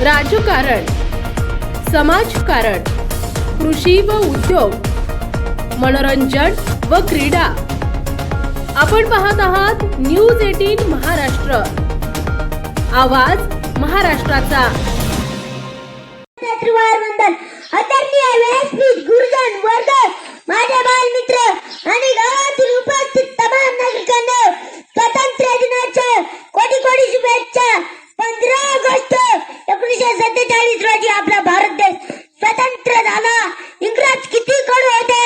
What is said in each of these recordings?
राजकारण समाजकारण कृषी व उद्योग मनोरंजन व क्रीडा. आपण पाहत आहात न्यूज एटीन महाराष्ट्र. आवाज महाराष्ट्राचा. त्रिवार गुरुजन माझे बालमित्र आणि गावातील एकोणीसशे सत्तेचाळीस रोजी आपला भारत देश स्वतंत्र झाला. इंग्रज किती कडू होते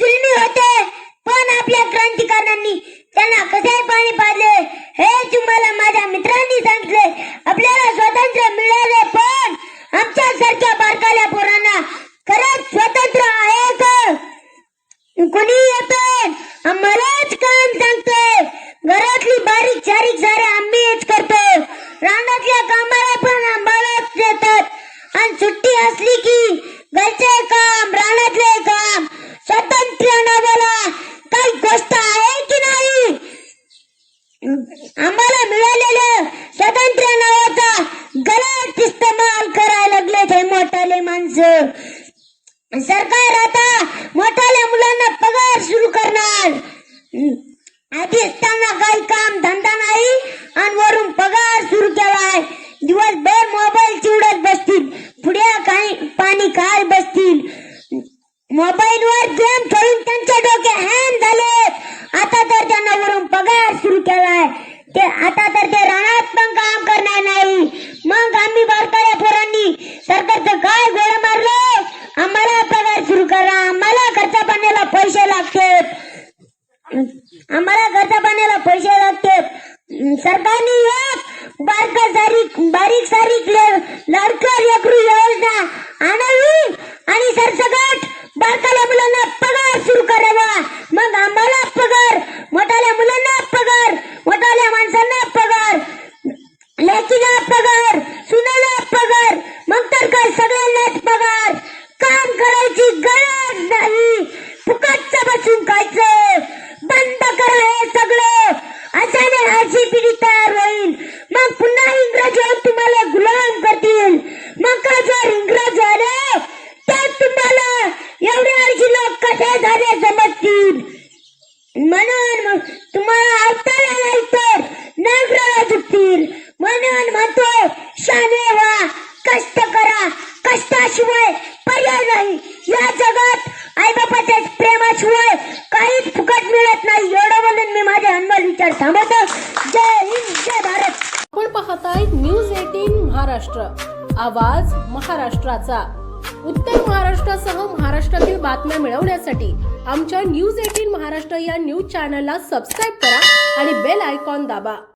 जुलमी होते पण आपल्या क्रांतिकारकांनी त्यांना कसे पाणी पाजले हे तुम्हाला माझ्या मित्रांनी सांगितले. आपल्याला स्वातंत्र्य मिळाले पण आमच्या सारख्या बारकाल्या पोरांना खरंच स्वतंत्र आहे का? कोणी येतो आम्हालाच काम सांगतोय घरातली बारीक चारीक सारे आम्हीच करतो रानातल्या कामाला पण आम्हालाच देतात आणि सुट्टी असली की घरचे काम रानातले काम स्वातंत्र्य नावाला काही गोष्ट आहे की नाही आम्हाला मिळालेलं स्वातंत्र्य नावाचा गलत इस्तेमाल करायला लागले ते मोठाले माणसं. सरकार आता मोठाल्या मुलांना पगार सुरू करणार. आधी असताना काही काम धंदा नाही आणि वरून पगार सुरू केलाय. दिवसभर मोबाईल चिवडत बसतील पुढे काही पाणी काय बसतील. मोबाईल वर गेम खेळून त्यांच्या डोके हॅन झाले आता तर त्यांना वरून पगार सुरू केलाय. ते आता तर ते रानात पण काम करणार नाही. मग आम्ही बारकाल्या पोरांनी. सरकारचं काय गोळ मारलं? आम्हाला पगार सुरू करा. आम्हाला खर्च पाण्याला पैसे लागतात. आम्हाला खर्च पाण्याला पैसे लागतात. सरकारने एक बारका सारीक बारीक सारी लाडका लेकरू योजना आणावी आणि सरसकट बारकाल्या मुलांना पगार सुरू करावा मग आम्हाला पगार मोठाल्या मुलांना पगार मोठाल्या माणसांना पगार लेकीला पगार सुनाला पगार मग तर काय सगळ्यांनाच पगार काम करायची गरज नाही फुकटचं बसून खायचं बंद करा हे सगळं अशाने पिढी तयार होईल. मग पुन्हा इंग्रज तुम्हाला गुलाम करतील. मग का जर इंग्रज आले तर तुम्हाला एवढे अर्जी लोक कसे झाले समजतील म्हणून तुम्हाला अवतारा नाही तर नागराला झुकतील. म्हणून म्हणतो शाने व्हा कष्ट करा. कष्टाशिवाय पर्याय नाही. या जगात आईबापाच्या प्रेमाशिवाय काहीच फुकट मिळत नाही. एवढं मी माझे अनमोल विचार थांबवतो जय हिंद जय भारत. आपण पाहताय न्यूज एटीन महाराष्ट्र. आवाज महाराष्ट्राचा. उत्तर महाराष्ट्रासह महाराष्ट्रातील बातम्या मिळवण्यासाठी आमच्या न्यूज एटीन महाराष्ट्र या न्यूज चॅनलला सबस्क्राईब करा आणि बेल आयकॉन दाबा.